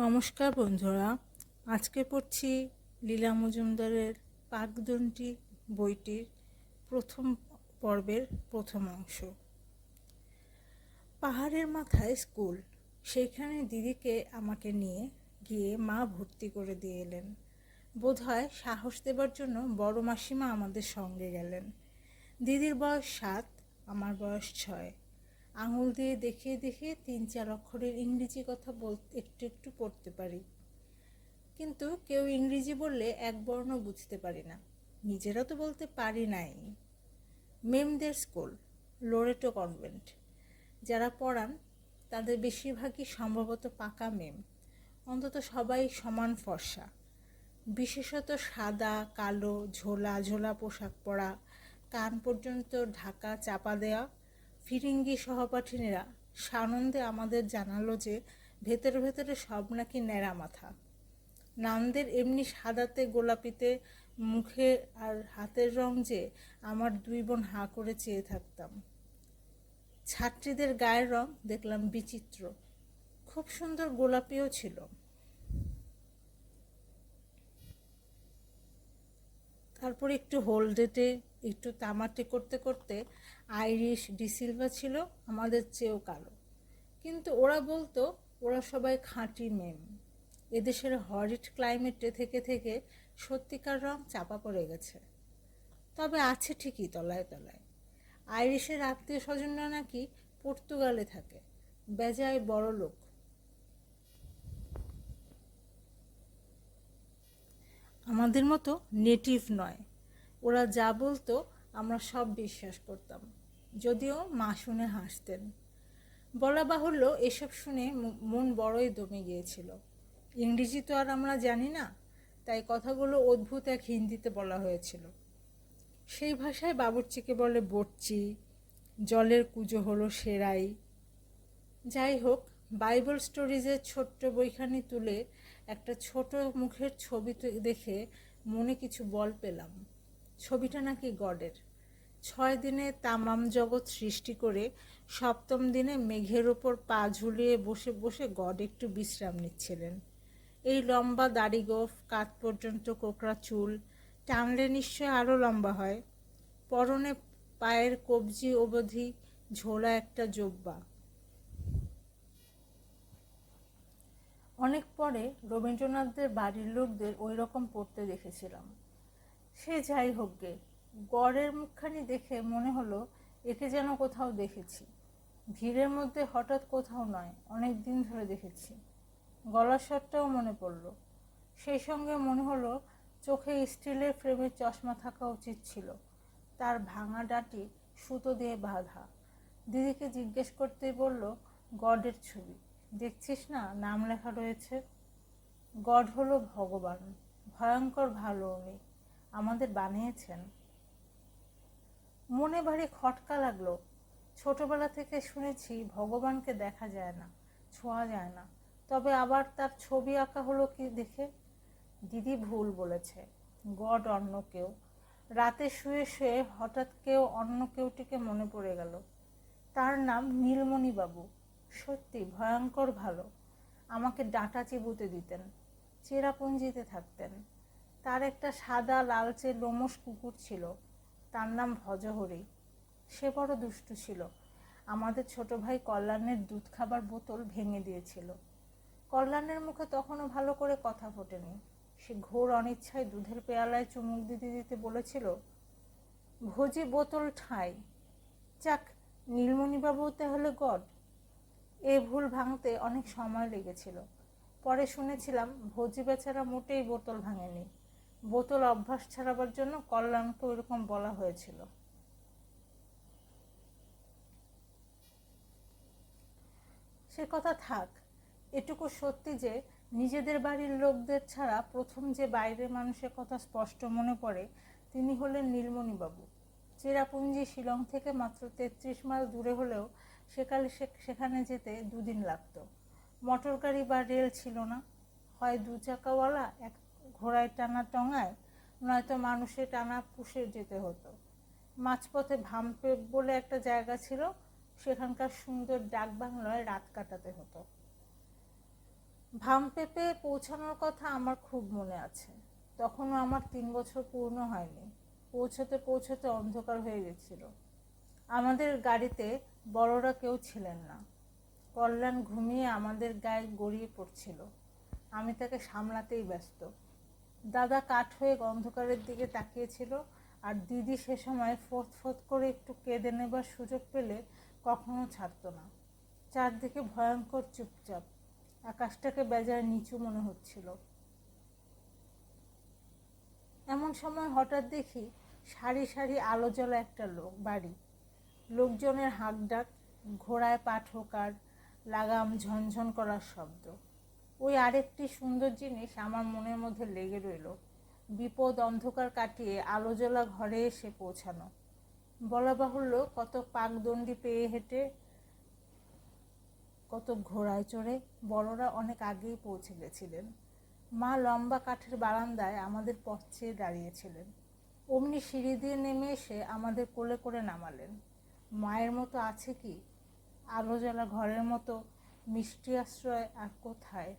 নমস্কার বন্ধুরা, আজকে পড়ছি লীলা মজুমদারের পাকদণ্ডী বইটির প্রথম পর্বের প্রথম অংশ। পাহাড়ের মাথায় স্কুল, সেইখানে দিদিকে আমাকে নিয়ে গিয়ে মা ভর্তি করে দিয়ে এলেন। বোধহয় সাহস দেবার জন্য বড় মাসিমা আমাদের সঙ্গে গেলেন। দিদির বয়স সাত, আমার বয়স ছয়। আঙুল দিয়ে দেখিয়ে দেখে তিন চার অক্ষরের ইংরেজি কথা বলতে একটু একটু পড়তে পারি। কিন্তু কেউ ইংরেজি বললে এক বর্ণ বুঝতে পারি না। নিজেরা তো বলতে পারি নাই। মেমদের স্কুল, লোরেটো কনভেন্ট। যারা পড়ান, তাদের বেশিরভাগই সম্ভবত পাকা মেম। অন্তত সবাই সমান ফর্সা। বিশেষত সাদা, কালো, ঝোলা ঝোলা পোশাক পরা, কান পর্যন্ত ঢাকা চাপা দেওয়া ফিরিঙ্গি সহপাঠিনীরা সানন্দে আমাদের জানালো যে ভেতরে ভেতরে সব নাকি ন্যাড়া মাথা। নানদের এমনি সাদাতে গোলাপিতে মুখে আর হাতের রং যে আমার দুই বোন হাঁ করে চেয়ে থাকতাম। ছাত্রীদের গায়ের রং দেখলাম বিচিত্র। খুব সুন্দর গোলাপিও ছিল। তারপর একটু হোলডেটে একটু তামাটে করতে করতে আইরিশ ডিসিলভা ছিল, আমাদের চেয়েও কালো। কিন্তু ওরা বলতো, ওরা সবাই খাঁটি মেম। এদেশের হরিট ক্লাইমেটে থেকে থেকে সত্যিকার রং চাপা পড়ে গেছে। তবে আছে ঠিকই তলায় তলায়। আইরিশের আত্মীয় স্বজনরা নাকি পর্তুগালে থাকে। বেজায় বড় লোক। আমাদের মতো নেটিভ নয়। ওরা যা বলতো, আমরা সব বিশ্বাস করতাম। যদিও মা শুনে হাসতেন। বলা বাহুল্য, এসব শুনে মন বড়ই দমে গিয়েছিল। ইংরেজি তো আর আমরা জানি না, তাই কথাগুলো অদ্ভুত এক হিন্দিতে বলা হয়েছিল। সেই ভাষায় বাবুর্চিকে বলে বটচি জলের কুজো হলো সেরাই। যাই হোক, বাইবেল স্টোরিজের ছোট্ট বইখানি তুলে একটা ছোট মুখের ছবি দেখে মনে কিছু বল পেলাম। ছবিটা নাকি গডের। ছয় দিনে তামাম জগৎ সৃষ্টি করে সপ্তম দিনে মেঘের ওপর পা ঝুলিয়ে বসে বসে গড একটু বিশ্রাম নিচ্ছিলেন। এই লম্বা দাড়ি গোফ কাত পর্যন্ত কোকড়া চুল, টানলে নিশ্চয় আরও লম্বা হয়। পরনে পায়ের কবজি অবধি ঝোলা একটা জব্বা। অনেক পরে রবীন্দ্রনাথদের বাড়ির লোকদের ওই রকম পড়তে দেখেছিলাম। সে যাই হোক গে। গড়ের মুখখানি দেখে মনে হলো, একে যেন কোথাও দেখেছি। ভিড়ের মধ্যে হঠাৎ কোথাও নয়, অনেক দিন ধরে দেখেছি। গলার স্বরটাও মনে পড়ল। সেই সঙ্গে মনে হলো, চোখে স্টিলের ফ্রেমের চশমা থাকা উচিত ছিল। তার ভাঙা ডাটি সুতো দিয়ে বাঁধা। দিদিকে জিজ্ঞেস করতেই বলল, গডের ছবি। দেখছিস না? নাম লেখা রয়েছে। গড হলো ভগবান। ভয়ঙ্কর ভালো উনি। আমাদের বানিয়েছেন। মনে ভারী খটকা লাগল। ছোটবেলা থেকে শুনেছি ভগবানকে দেখা যায় না, ছোঁয়া যায় না। তবে আবার তার ছবি আঁকা হলো কি দেখে? দিদি ভুল বলেছে, গড অন্য কেউ। রাতে শুয়ে শুয়ে হঠাৎ কেউ অন্য কেউটিকে মনে পড়ে গেল। তার নাম নীলমণি বাবু সত্যি ভয়ঙ্কর ভালো। আমাকে ডাঁটা চিবুতে দিতেন, চেরাপুঞ্জিতে থাকতেন। তার একটা সাদা লালচে লোমস কুকুর ছিল। তার নাম ভজহরি। সে বড় দুষ্টু ছিল। আমাদের ছোট ভাই কল্যাণের দুধ খাবার বোতল ভেঙে দিয়েছিল। কল্যাণের মুখে তখনও ভালো করে কথা ফোটেনি। সে ঘোর অনিচ্ছায় দুধের পেয়ালায় চুমুক দিতে দিতে বলেছিল, ভোজি বোতল ঠাই। যাক, নীলমণিবাবু তাহলে গড। এ ভুল ভাঙতে অনেক সময় লেগেছিল। পরে শুনেছিলাম, ভোজি বেচারা মোটেই বোতল ভাঙেনি। বোতল অভ্যাস ছাড়াবার জন্য কল্যাণকে ওইরকম বলা হয়েছিল। সে কথা থাক, এটুকু সত্যি যে নিজেদের বাড়ির লোকদের ছাড়া প্রথম যে বাইরের মানুষের কথা স্পষ্ট মনে পড়ে, তিনি হলেন নীলমণিবাবু। চেরাপুঞ্জি শিলং থেকে মাত্র তেত্রিশ মাইল দূরে হলেও সেকালে সেখানে যেতে দুদিন লাগত। মোটর গাড়ি বা রেল ছিল না। হয় দু চাকাওয়ালা, এক ঘোড়ায় টানা টঙায় নয়তো মানুষের টানা পুষে যেতে হতো। মাঝপথে ভামপে বলে একটা জায়গা ছিল, সেখানকার সুন্দর ডাক বাংলায় রাত কাটাতে হতো। ভামপেপে পৌঁছানোর কথা আমার খুব মনে আছে। তখনও আমার তিন বছর পূর্ণ হয়নি। পৌঁছতে পৌঁছতে অন্ধকার হয়ে গেছিল। আমাদের গাড়িতে বড়রা কেউ ছিলেন না। কল্যাণ ঘুমিয়ে আমাদের গায়ে গড়িয়ে পড়ছিল। আমি তাকে সামলাতেই ব্যস্ত। দাদা কাঠ হয়ে অন্ধকারের দিকে তাকিয়েছিল, আর দিদি সে সময় ফোঁত ফোঁত করে একটু কেঁদে নেবার সুযোগ পেলে কখনো ছাড়তো না। চারদিকে ভয়ঙ্কর চুপচাপ, আকাশটাকে বেজায় নিচু মনে হচ্ছিল। এমন সময় হঠাৎ দেখি সারি সারি আলো জ্বলা একটা লোক, বাড়ি। লোকজনের হাঁক ডাক ঘোড়ায় পা ঠোকার, লাগাম ঝনঝন করার শব্দ। ওই আরেকটি সুন্দর জিনিস আমার মনের মধ্যে লেগে রইল। বিপদ অন্ধকার কাটিয়ে আলো জ্বলা ঘরে এসে পৌঁছানো। বলা বাহুল্য, কত পাকদণ্ডি পেয়ে হেঁটে, কত ঘোড়ায় চড়ে বড়রা অনেক আগেই পৌঁছে গেছিলেন। মা লম্বা কাঠের বারান্দায় আমাদের পথ চেয়ে দাঁড়িয়েছিলেন। অমনি সিঁড়ি দিয়ে নেমে এসে আমাদের কোলে করে নামালেন। মায়ের মতো আছে কি? আলো জ্বলা ঘরের মতো, মিষ্টি আশ্রয় আর কোথায়?